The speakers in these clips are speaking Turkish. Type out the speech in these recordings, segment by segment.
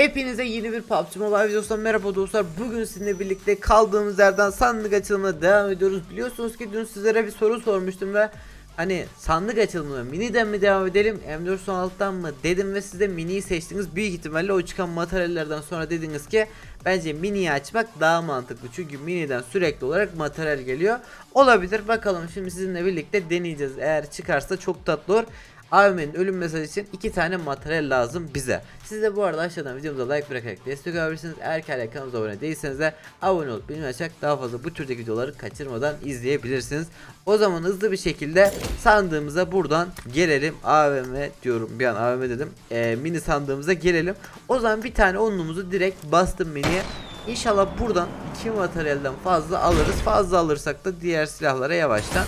Hepinize yeni bir PUBG Mobile videosundan merhaba dostlar. Bugün sizinle birlikte kaldığımız yerden sandık açılımına devam ediyoruz. Biliyorsunuz ki dün sizlere bir soru sormuştum ve hani sandık açılımına miniden mi devam edelim M416'dan mı dedim ve siz de miniyi seçtiniz. Büyük ihtimalle o çıkan materyallerden sonra dediniz ki bence miniyi açmak daha mantıklı. Çünkü miniden sürekli olarak materyal geliyor. Olabilir bakalım şimdi sizinle birlikte deneyeceğiz. Eğer çıkarsa çok tatlı olur. AVM'nin ölüm mesajı için iki tane materyal lazım bize. Siz de bu arada aşağıdan videomuza like bırakarak destek olabilirsiniz. Eğer ki hala kanalımıza abone değilseniz de abone olup bildirim açarak daha fazla bu türdeki videoları kaçırmadan izleyebilirsiniz. O zaman hızlı bir şekilde sandığımıza buradan gelelim. AVM diyorum bir an AVM dedim. Ee, mini sandığımıza gelelim. O zaman bir tane onluğumuzu direkt bastım miniye. İnşallah buradan iki materyalden fazla alırız. Fazla alırsak da diğer silahlara yavaştan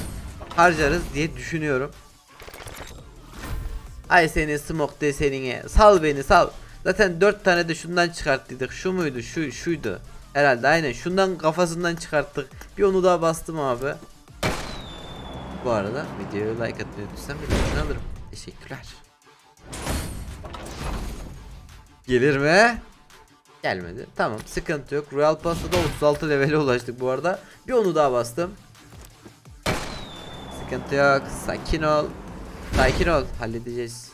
harcarız diye düşünüyorum. Ay senin smoke desenine. Sal beni sal. Zaten 4 tane de şundan çıkarttıydık. Şu muydu? Şu şuydu. Herhalde aynen. Şundan kafasından çıkarttık. Bir onu daha bastım abi. Bu arada videoya like atmayı lütfen bir alırım. Teşekkürler. Gelir mi? Gelmedi. Tamam sıkıntı yok. Royal Pass'ta da 36 levele ulaştık bu arada. Bir onu daha bastım. Sıkıntı yok. Sakin ol. Sakin ol. Halledeceğiz.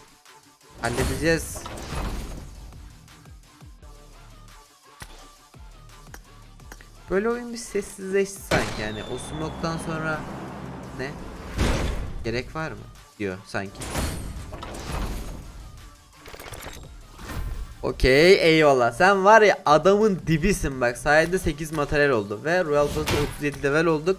Halledeceğiz. Böyle oyun bir sessizleşti sanki yani. O smoke'tan sonra ne? Gerek var mı? Diyor sanki. Okey eyvallah. Sen var ya adamın dibisin bak. Sayende 8 materyal oldu ve Royal Pass'ta 37 level olduk.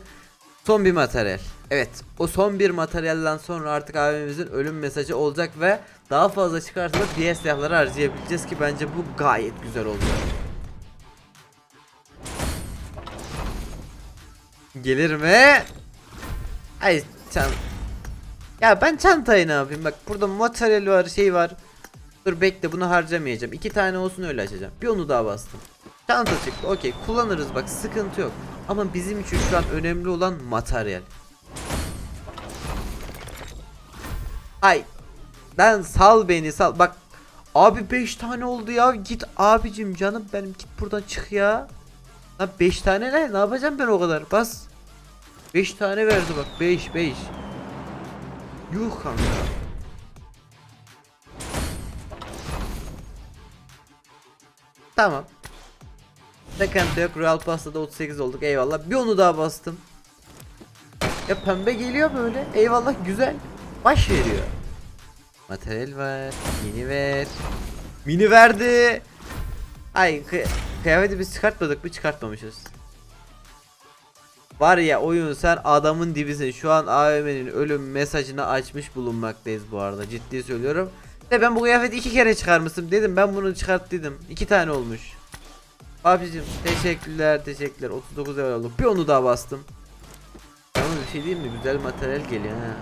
Son bir materyal. Evet o son bir materyalden sonra artık abimizin ölüm mesajı olacak ve daha fazla çıkarsa da diğer silahları harcayabileceğiz ki bence bu gayet güzel olacak. Gelir mi? Ay çan. Ya ben çantayı ne yapayım bak burada materyal var şey var. Dur bekle bunu harcamayacağım. İki tane olsun öyle açacağım. Bir onu daha bastım. Çanta çıktı. Okey kullanırız bak sıkıntı yok. Ama bizim için şu an önemli olan materyal. Ay. Ben sal beni sal. Bak. Abi 5 tane oldu ya. Git abicim canım benim git buradan çık ya. Lan 5 tane ne? Ne yapacağım ben o kadar? Bas. 5 tane verdi bak. 5 5. Yuh kanka. Tamam. Sıkıntı yok. Royal Pass'ta 38 olduk. Eyvallah. Bir onu daha bastım. Ya pembe geliyor böyle. Eyvallah güzel. Baş veriyor. Materyal ver. Mini ver. Mini verdi. Ay kı kıyafeti biz çıkartmadık mı çıkartmamışız. Var ya oyun sen adamın dibisin. Şu an AVM'nin ölüm mesajını açmış bulunmaktayız bu arada. Ciddi söylüyorum. De ben bu kıyafeti iki kere çıkarmışım dedim. Ben bunu çıkart dedim. İki tane olmuş. Abicim teşekkürler teşekkürler. 39 level olduk. Bir onu daha bastım. Ama bir şey diyeyim mi? Güzel materyal geliyor ha.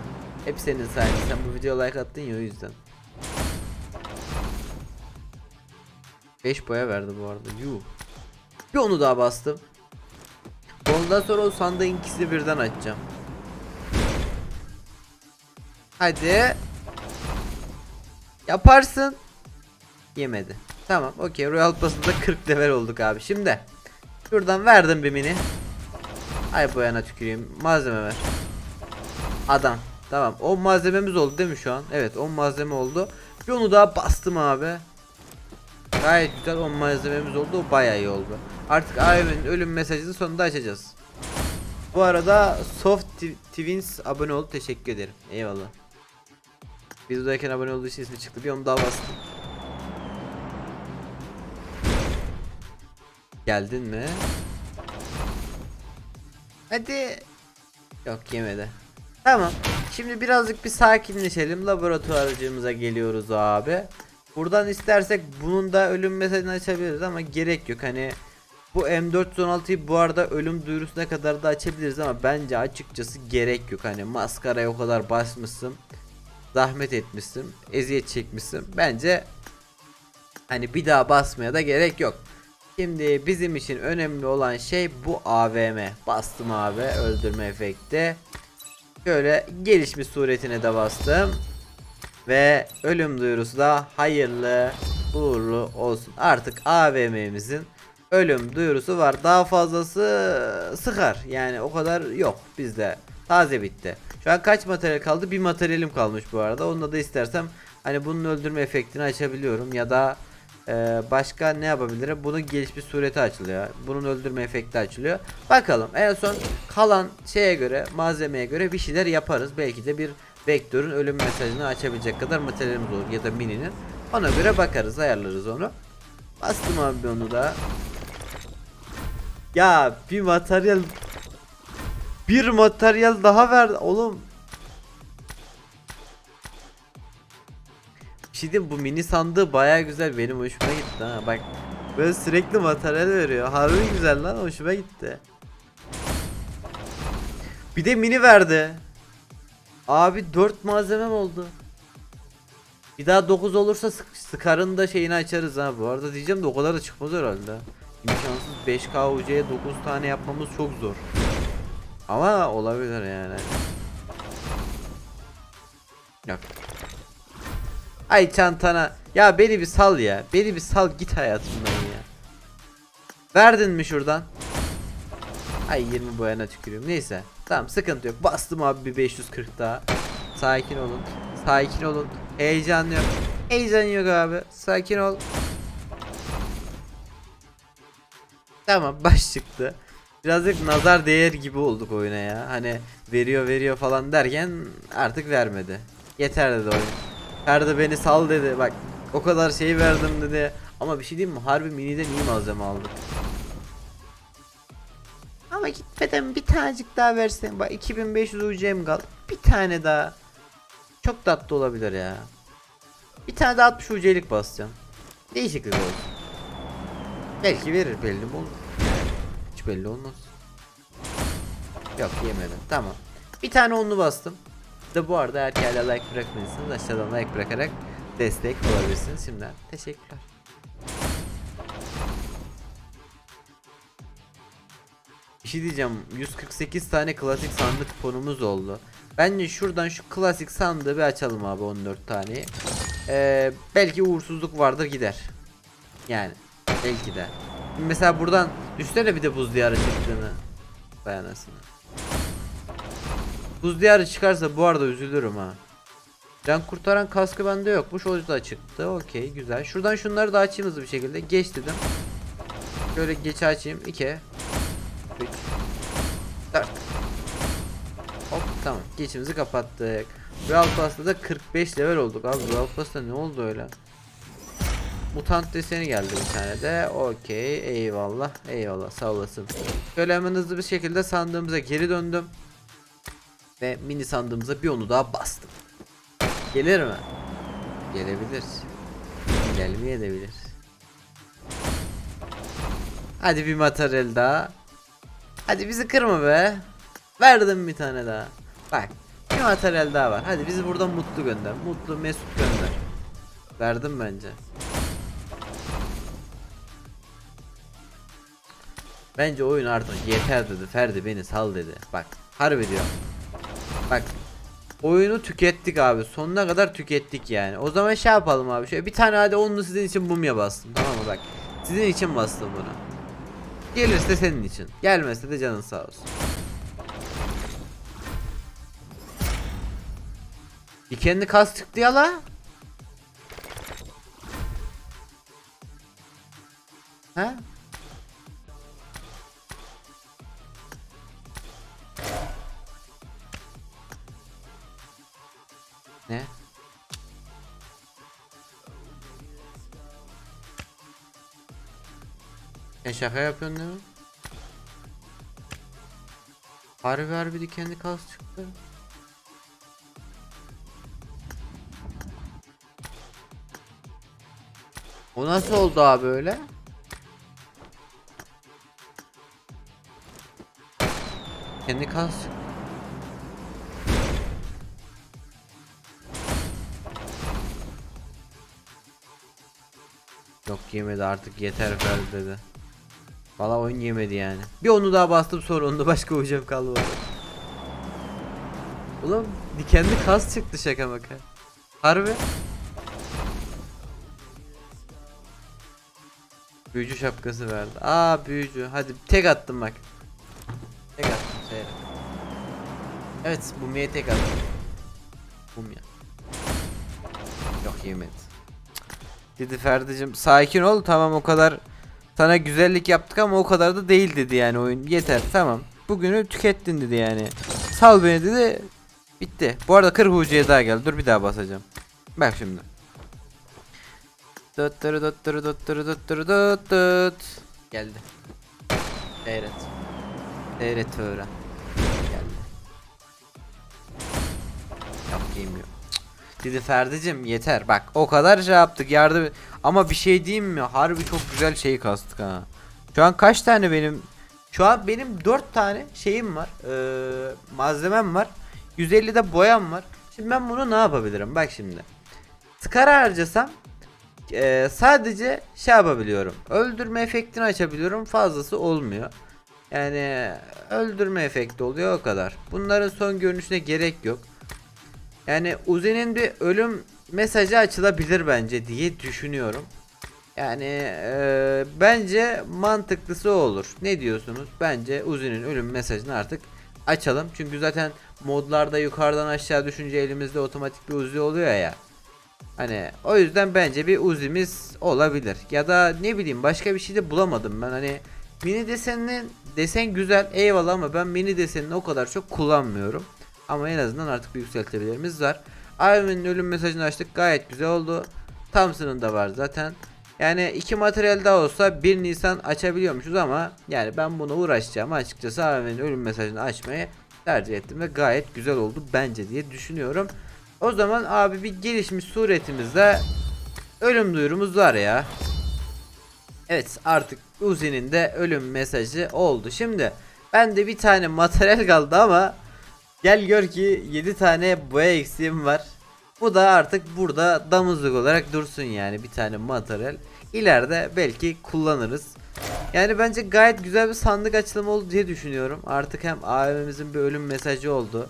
Hep senin sayende. Sen bu videoya like attın ya o yüzden. 5 boya verdi bu arada. Yuh. Bir onu daha bastım. Ondan sonra o sandığın ikisini birden açacağım. Hadi. Yaparsın. Yemedi. Tamam okey Royal Pass'ında 40 level olduk abi. Şimdi. Şuradan verdim bir mini. Ay bu yana tüküreyim. Malzeme ver. Adam. Tamam. O malzememiz oldu değil mi şu an? Evet 10 malzeme oldu. Bir onu daha bastım abi. Gayet güzel 10 malzememiz oldu. O bayağı iyi oldu. Artık AVM'nin ölüm mesajını sonunda açacağız. Bu arada Soft Twins abone oldu. Teşekkür ederim. Eyvallah. Videodayken abone olduğu için ismi çıktı. Bir onu daha bastım. Geldin mi? Hadi. Yok yemedi. Tamam. Şimdi birazcık bir sakinleşelim. Laboratuvarcımıza geliyoruz abi. Buradan istersek bunun da ölüm mesajını açabiliriz ama gerek yok. Hani bu M416'yı bu arada ölüm duyurusuna kadar da açabiliriz ama bence açıkçası gerek yok. Hani maskaraya o kadar basmışsın. Zahmet etmişsin. Eziyet çekmişsin. Bence hani bir daha basmaya da gerek yok. Şimdi bizim için önemli olan şey bu AVM. Bastım abi öldürme efekti. Şöyle gelişmiş suretine de bastım. Ve ölüm duyurusu da hayırlı uğurlu olsun. Artık AVM'mizin ölüm duyurusu var. Daha fazlası sıkar. Yani o kadar yok bizde. Taze bitti. Şu an kaç materyal kaldı? Bir materyalim kalmış bu arada. Onunla da istersem hani bunun öldürme efektini açabiliyorum ya da e, başka ne yapabilirim? Bunun gelişmiş sureti açılıyor. Bunun öldürme efekti açılıyor. Bakalım en son kalan şeye göre malzemeye göre bir şeyler yaparız. Belki de bir vektörün ölüm mesajını açabilecek kadar materyalimiz olur ya da mininin. Ona göre bakarız ayarlarız onu. Bastım abi onu da. Ya bir materyal bir materyal daha verdi oğlum. Bir şey diyeyim, bu mini sandığı baya güzel. Benim hoşuma gitti ha. Bak böyle sürekli materyal veriyor. Harbi güzel lan hoşuma gitti. Bir de mini verdi. Abi 4 malzemem oldu. Bir daha 9 olursa sık sıkarın da şeyini açarız ha. Bu arada diyeceğim de o kadar da çıkmaz herhalde. İmkansız 5k UC'ye 9 tane yapmamız çok zor. Ama olabilir yani. Yok Ay çantana. Ya beni bir sal ya. Beni bir sal git hayatımdan ya. Verdin mi şuradan? Ay 20 boyana tükürüyorum. Neyse. Tamam sıkıntı yok. Bastım abi bir 540 daha. Sakin olun. Sakin olun. Heyecan yok. Heyecan yok abi. Sakin ol. Tamam baş çıktı. Birazcık nazar değer gibi olduk oyuna ya. Hani veriyor veriyor falan derken artık vermedi. Yeter dedi oyun. Ferdi beni sal dedi. Bak o kadar şey verdim dedi. Ama bir şey diyeyim mi? Harbi miniden iyi malzeme aldık. Ama gitmeden bir tanecik daha versen. Bak 2500 UC'm kaldı. Bir tane daha. Çok tatlı olabilir ya. Bir tane daha 60 UC'lik basacağım. Değişiklik olsun. Belki verir belli mi olur. Hiç belli olmaz. Yok yemedim. Tamam. Bir tane onlu bastım. De bu arada hala like bırakmadıysanız aşağıdan like bırakarak destek olabilirsiniz. Şimdiden teşekkürler. Bir şey diyeceğim 148 tane klasik sandık kuponumuz oldu. Bence şuradan şu klasik sandığı bir açalım abi 14 tane. Ee, belki uğursuzluk vardır gider. Yani belki de. Mesela buradan düşsene bir de buz diyarı çıktığını. Dayanasını. Buz diyarı çıkarsa bu arada üzülürüm ha. Can kurtaran kaskı bende yokmuş o da çıktı. Okey güzel. Şuradan şunları da açayım hızlı bir şekilde. Geç dedim. Şöyle geç açayım. 2 3 4 Hop tamam. Geçimizi kapattık. Brawl Pass'ta da 45 level olduk abi. Brawl Pass'ta ne oldu öyle? Mutant deseni geldi bir tane de. Okey. Eyvallah. Eyvallah. Sağ olasın. Şöyle hemen hızlı bir şekilde sandığımıza geri döndüm. Ve mini sandığımıza bir onu daha bastım. Gelir mi? Gelebilir. Gelmeyebilir. Hadi bir materyal daha. Hadi bizi kırma be. Verdim bir tane daha. Bak. Bir materyal daha var. Hadi bizi buradan mutlu gönder. Mutlu mesut gönder. Verdim bence. Bence oyun artık yeter dedi. Ferdi beni sal dedi. Bak harbi diyor. Bak oyunu tükettik abi. Sonuna kadar tükettik yani. O zaman şey yapalım abi. Şöyle bir tane hadi onlu sizin için mumya bastım. Tamam mı bak. Sizin için bastım bunu. Gelirse senin için. Gelmezse de canın sağ olsun. Dikenli kas çıktı ya la. Ha? Sen şaka yapıyorsun değil mi? Harbi harbi dikenli kas çıktı. O nasıl oldu abi öyle? Kendi kas. Yok yemedi artık yeter Ferdi dedi. Valla oyun yemedi yani. Bir onu daha bastım sonra onu da başka ucum kalmadı. Ulan dikenli kas çıktı şaka maka. Harbi. Büyücü şapkası verdi. Aa büyücü. Hadi tek attım bak. Tek attım seyret. Evet Bumi'ye tek attım. Bumya. Yok yemedi. Dedi Ferdi'cim sakin ol tamam o kadar sana güzellik yaptık ama o kadar da değil dedi yani oyun. Yeter tamam. Bugünü tükettin dedi yani. Sal beni dedi. Bitti. Bu arada 40 UC'ye daha geldi. Dur bir daha basacağım. Bak şimdi. Dut dut dut dut dut dut dut. Geldi. Seyret. Seyret öğren. Geldi. Yok yemiyor. Dedi Ferdi'cim yeter bak o kadar şey yaptık yardım ama bir şey diyeyim mi harbi çok güzel şey kastık ha. Şu an kaç tane benim şu an benim 4 tane şeyim var ee, malzemem var 150 de boyam var. Şimdi ben bunu ne yapabilirim bak şimdi. Skara harcasam ee, sadece şey yapabiliyorum öldürme efektini açabiliyorum fazlası olmuyor. Yani öldürme efekti oluyor o kadar. Bunların son görünüşüne gerek yok. Yani Uzi'nin bir ölüm mesajı açılabilir bence diye düşünüyorum. Yani eee, bence mantıklısı olur. Ne diyorsunuz? Bence Uzi'nin ölüm mesajını artık açalım. Çünkü zaten modlarda yukarıdan aşağı düşünce elimizde otomatik bir Uzi oluyor ya. Hani o yüzden bence bir Uzi'miz olabilir. Ya da ne bileyim başka bir şey de bulamadım ben. Hani mini desenin desen güzel eyvallah ama ben mini desenini o kadar çok kullanmıyorum. Ama en azından artık bir yükseltebilirimiz var. Ironman'in ölüm mesajını açtık gayet güzel oldu. Thompson'ın da var zaten. Yani iki materyal daha olsa 1 Nisan açabiliyormuşuz ama yani ben bunu uğraşacağım açıkçası Ironman'in ölüm mesajını açmayı tercih ettim ve gayet güzel oldu bence diye düşünüyorum. O zaman abi bir gelişmiş suretimizde ölüm duyurumuz var ya. Evet artık Uzi'nin de ölüm mesajı oldu. Şimdi bende bir tane materyal kaldı ama gel gör ki 7 tane boya eksiğim var. Bu da artık burada damızlık olarak dursun yani bir tane materyal. İleride belki kullanırız. Yani bence gayet güzel bir sandık açılımı oldu diye düşünüyorum. Artık hem AVM'imizin bir ölüm mesajı oldu.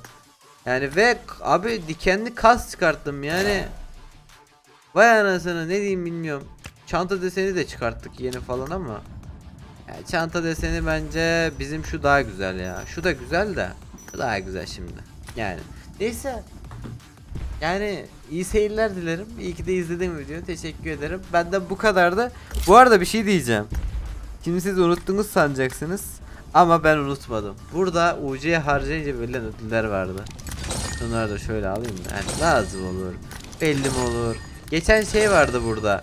Yani ve abi dikenli kas çıkarttım yani. Vay anasını ne diyeyim bilmiyorum. Çanta deseni de çıkarttık yeni falan ama. Yani çanta deseni bence bizim şu daha güzel ya. Şu da güzel de. Daha güzel şimdi. Yani. Neyse. Yani iyi seyirler dilerim. İyi ki de izlediğim video. Teşekkür ederim. Benden bu kadardı. Bu arada bir şey diyeceğim. Şimdi siz unuttunuz sanacaksınız. Ama ben unutmadım. Burada UC'ye harcayınca verilen ödüller vardı. Bunları da şöyle alayım da. Yani lazım olur. Belli mi olur? Geçen şey vardı burada.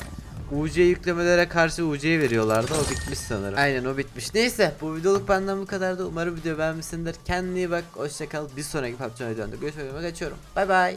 UC yüklemelere karşı UC'yi veriyorlardı. O bitmiş sanırım. Aynen o bitmiş. Neyse bu videoluk benden bu kadar da umarım video beğenmişsindir. Kendine iyi bak. Hoşçakal. Bir sonraki PUBG videoda görüşmek üzere. Kaçıyorum. Bay bay.